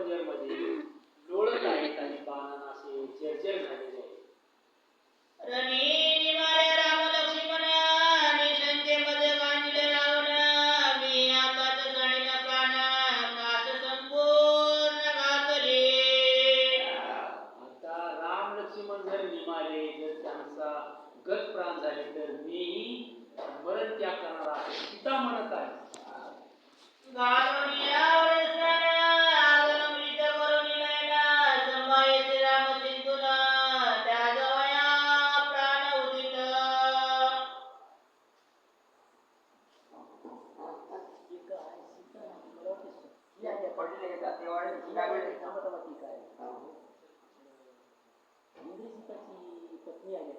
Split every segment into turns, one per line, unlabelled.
पंजरमध्ये लोळत आहेत आणि बाणांना असे जर्जर झालेले आहेत.
राम लक्ष्मण रावण मी आताच जाणीन प्राण कास संपूर्ण घातले
आता राम लक्ष्मण जर निमाले जर त्यांचा गत प्राण झाले तर मीही मरण त्याग करणार आहे. सीता म्हणत आहे.
वेळ
पत्नी आली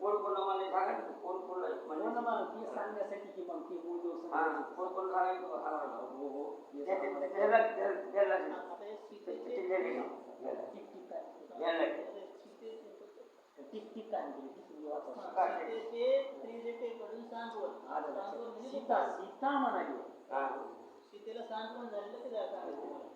कोण कोण मला सांगा ना, कोण कोण म्हणजे
मग ती सांगण्यासाठी की मग ती मूळ दिवस
हा, कोण कोण.
हो हो.
म्हणजे
सीता सीता म्हणाली
हा.
सीतेला सांगवण झालेलं?
हा, ते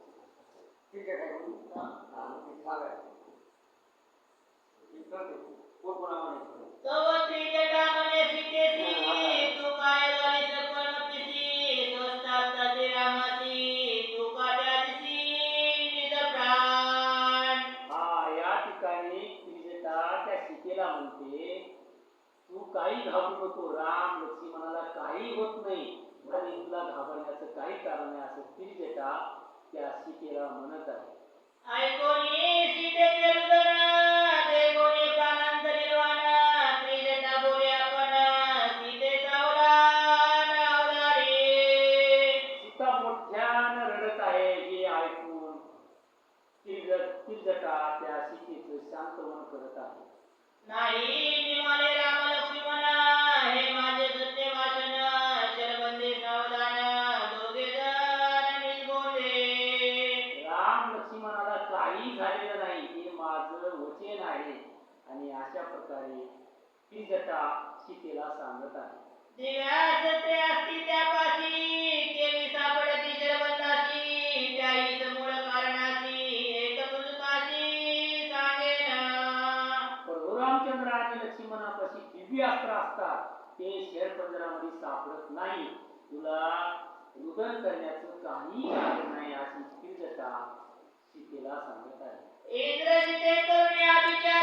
काही घाबरू नको राम लक्ष्मणाला काही होत नाही आणि तुला घाबरण्याचं काही कारण नाही असं देता सीतेला म्हणत आहे
ऐकोनी सीतेचे रुदन, देखोनी प्राणांतरी वान, त्रिजटा बोले आपण, सीतेचा अवलाद अवतारी.
सीता मोठ्यानं रडत आहे हे ऐकून त्रिज- त्रिजटा त्या सीतेचं शांतवन करत आहे
नाही
आणि अशा प्रकारे त्रिजटा सीतेला सांगत आहे.
दिव्या सत्य असती त्यापाशी केली सापडती शरबंदाशी त्याही समूळ कारणाशी एक तुझपाशी सांगेन.
प्रभू रामचंद्र आणि लक्ष्मणापाशी दिव्य अस्त्र असतात ते शेरपंजरामध्ये सापडत नाही. तुला रुदन करण्याचं काही कारण नाही अशी त्रिजटा सीतेला सांगत आहे.
इंद्रजिते करुणे अभिचार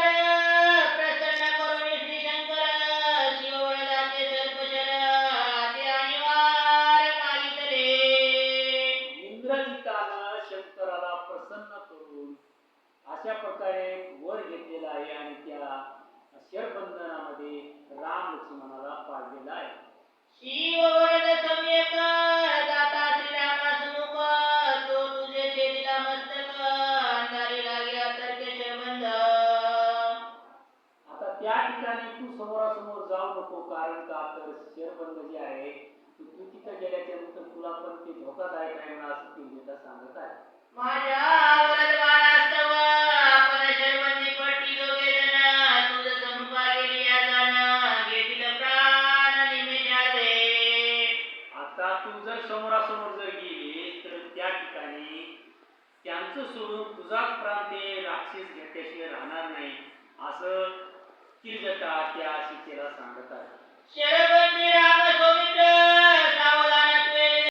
त्या ठिकाणी तू समोरासमोर जाऊ नको कारण का तर शरबंध जे आहे तू तिथं गेल्याच्यानंतर तुला पण ते धोकादायक आहे म्हणून असं ती गीता सांगत आहे.
माझ्या वरद बाणास्तव आपण शरबंदी पट्टी दोघे जण तुझ समुखा गेली या जाण घेतील प्राण निमिषाते
आता तू जर समोरासमोर जर गेली तर त्या ठिकाणी त्यांचं सोडून तुझाच प्राण ते राक्षस घेतल्याशिवाय राहणार नाही.
සාත්‍යා